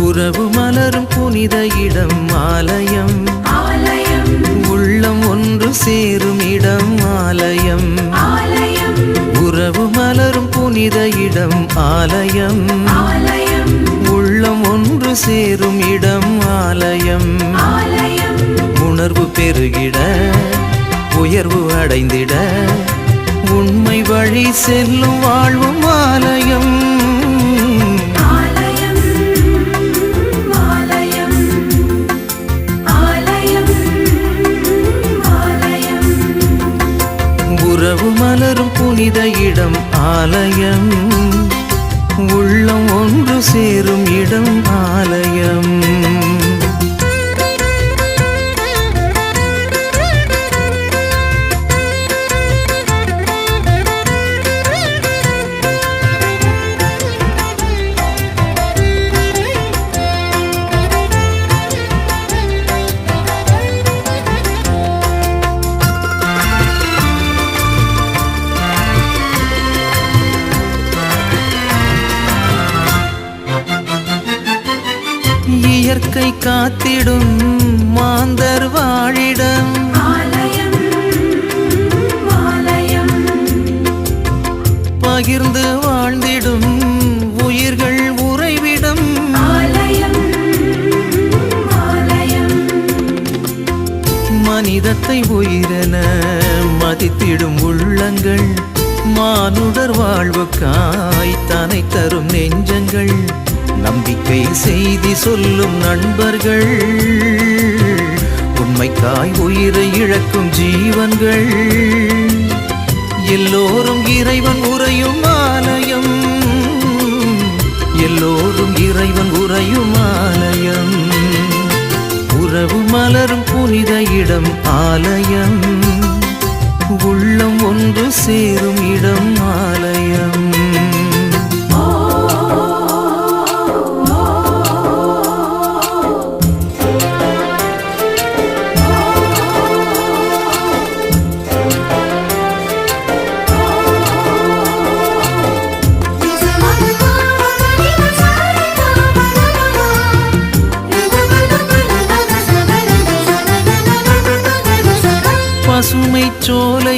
உறவு மலரும் புனித இடம் ஆலயம். உள்ளம் ஒன்று சேரும் இடம் ஆலயம். உறவு மலரும் புனித இடம் ஆலயம். உள்ளம் ஒன்று சேரும் இடம் ஆலயம். உணர்வு பெருகிட உயர்வு அடைந்திட உண்மை வழி செல்லும் வாழ்வும் ஆலயம். இடம் ஆலயம் உள்ளம் ஒன்று சேரும் இடம் இயற்கை காத்திடும் மாந்தர் வாழிடம். பகிர்ந்து வாழ்ந்திடும் உயிர்கள் உறைவிடம். மனிதத்தை உயிரென மதித்திடும் உள்ளங்கள். மானுடர் வாழ்வுக்காய் தனை தரும் நெஞ்சங்கள். நம்பிக்கை செய்தி சொல்லும் நண்பர்கள். உண்மைக்காய் உயிரை இழக்கும் ஜீவன்கள். எல்லோரும் இறைவன் உறையும் ஆலயம். எல்லோரும் இறைவன் உறையும் ஆலயம். உறவு மலரும் புனித இடம் ஆலயம். உள்ளம் ஒன்று சேரும் இடம் ஆலயம்.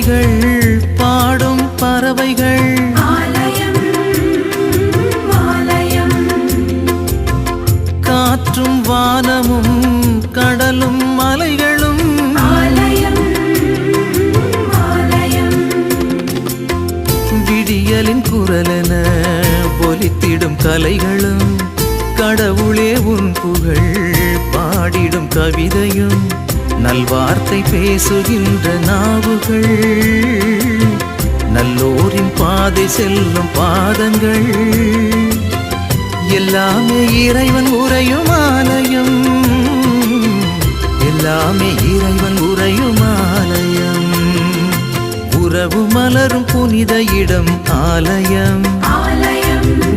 சோலைகள் பாடும் பறவைகள். ஆலயம் ஆலயம். காற்றும் வானமும் கடலும் மலைகளும். ஆலயம் ஆலயம். விடியலின் குரலென ஒலித்திடும் கலைகளும். கடவுளே உன் புகழ் பாடிடும் கவிதையும். நல்வார்த்தை பேசுகின்ற நாவுகள் நல்லோரின் பாதை செல்லும் பாதங்கள். எல்லாமே இறைவன் உறையும் ஆலயம். எல்லாமே இறைவன் உறையும் ஆலயம். உறவு மலரும் புனித இடம் ஆலயம்.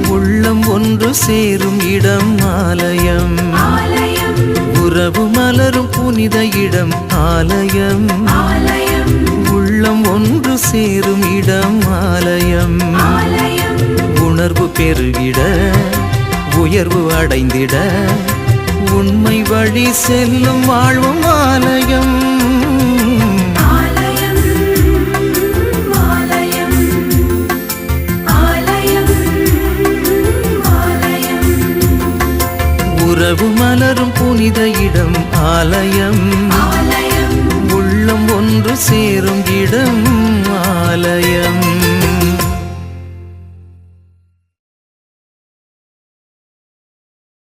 உள்ளம் ஒன்று சேரும் இடம் ஆலயம். ஆலயம். உணர்வு பெருகிட உயர்வு அடைந்திட உண்மை வழி செல்லும் வாழ்வும் ஆலயம். உறவு மலரும் புனித இடம் ஆலயம். உள்ளம் ஒன்று சேரும் இடம்.